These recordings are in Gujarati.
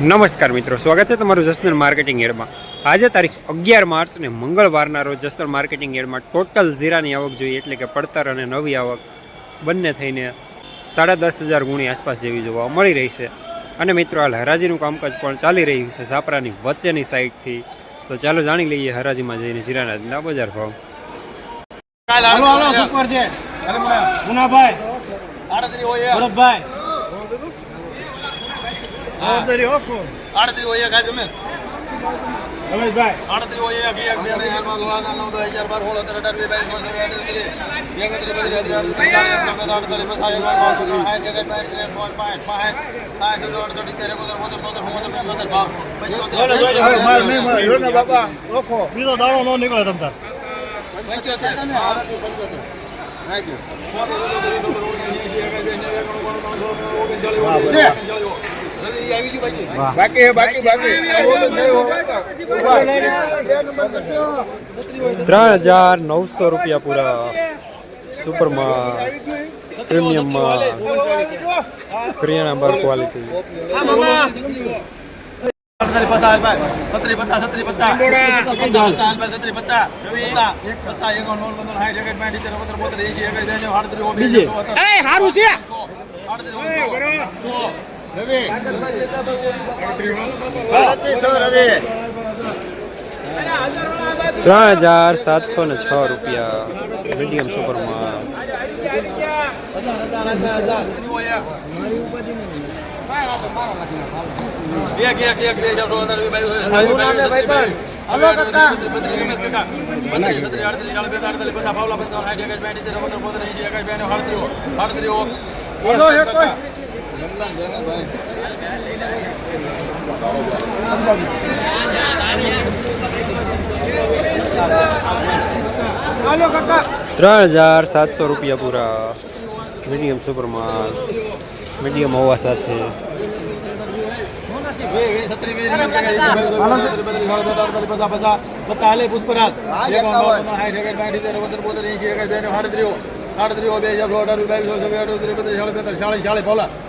નમસ્કાર મિત્રો સ્વાગત છે તમારું જસદણ માર્કેટિંગ એડમાં. આજે તારીખ અગિયાર માર્ચ અને મંગળવારના રોજ જસદણ માર્કેટિંગ એડમાં ટોટલ જીરાની આવક જોઈએ એટલે કે પડતર અને નવી આવક બંને થઈને સાડા દસ હજાર ગુણી આસપાસ જેવી જોવા મળી રહી છે. અને મિત્રો હાલ હરાજીનું કામકાજ પણ ચાલી રહ્યું છે સાપરાની વચ્ચેની સાઈડથી. તો ચાલો જાણી લઈએ હરાજીમાં જઈને જીરાના બજાર ભાવ. ભરતભાઈ. આડત્રી ઓકો આડત્રી હોય આજે રમેશભાઈ આડત્રી હોય એક એક બે ત્રણ પાંચ છ સાત નવ દસ અગિયાર બાર સોળ સત્તર અઢાર વીસ બાવીસ ચોવીસ પચીસ એકત્રીસ બત્રીસ તેત્રીસ અડત્રીસ ચાલીસ અડતાલીસ પચાસ એકાવન બાવન સાઠ એકસઠ બાસઠ ત્રેસઠ ચોસઠ પાંસઠ પાંસઠ સાઠ સિત્તેર અડસઠ સિત્તેર એકોતેર બોતેર તોતેર ચુમ્મોતેર પંચોતેર ભાવ બીજો બાકી બાકી ત્રણ હજાર નવસો રૂપિયા પૂરા સુપરમાં પ્રીમિયમમાં કરિયાણા બાર ક્વોલિટી સારું છે ત્રણ હજાર સાતસો ને છ રૂપિયા મીડિયમ સુપરમાં એક ત્રણ હજાર સાતસો રૂપિયા પૂરા મીડિયમ સુપરમાં મીડિયમ હોવા સાથે રવિ કરી ભાઈ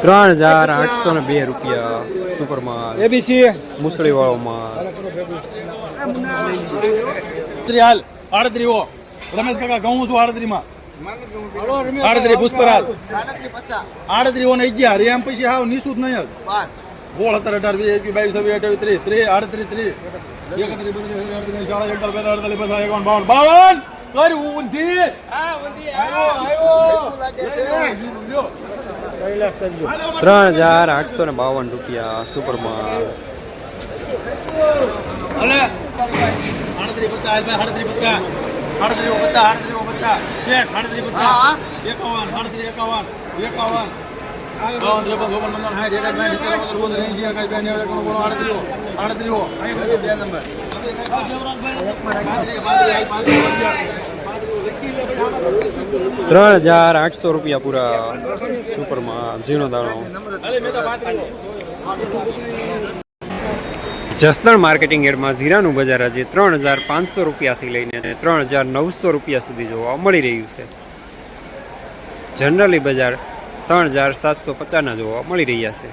ત્રણ હજાર આઠસો ને બે રૂપિયા સુપરમાં એબીસી મુસળી વાળોમાં હાલ આડત્રી હો રમેશ કાકા કહું છું આડત્રી માં આડત્રી પુષ્પરાજ. આડત્રી ઓને અગિયાર એમ પછી હાવ નિશુદ નહીં જ સોળ સત્તર અઢાર વીસ એકવીસ બાવીસ છવ્વીસ અઠાવીસ ત્રીસ ત્રીસ આડત્રીસ ત્રીસ. એકત્રીસ બત્રીસ અડત્રીસ ચાલીસ એકતાલીસ અડતાલીસ પચાસ એકાવન બાવન. બાવન! કર ઊંધી. આવ્યો, આવ્યો. ત્રણ હજાર આઠસો ને બાવન રૂપિયા સુપરમાં આડત્રીસ પચાસ આડત્રીસ પચાસ આડત્રીસ પચાસ આડત્રીસ પચાસ પચાસ એકાવન આડત્રીસ એકાવન એકાવન ત્રણ હજાર આઠસો રૂપિયા પૂરા સુપરમાં ઝીણો દાણો. જસદણ માર્કેટિંગ એડમાં જીરાનું બજાર આજે ત્રણ હજાર પાંચસો રૂપિયાથી લઈને ત્રણ હજાર નવસો રૂપિયા સુધી જોવા મળી રહ્યું છે. જનરલી બજાર ત્રણ હજાર સાતસો પચાસના જોવા મળી રહ્યા છે.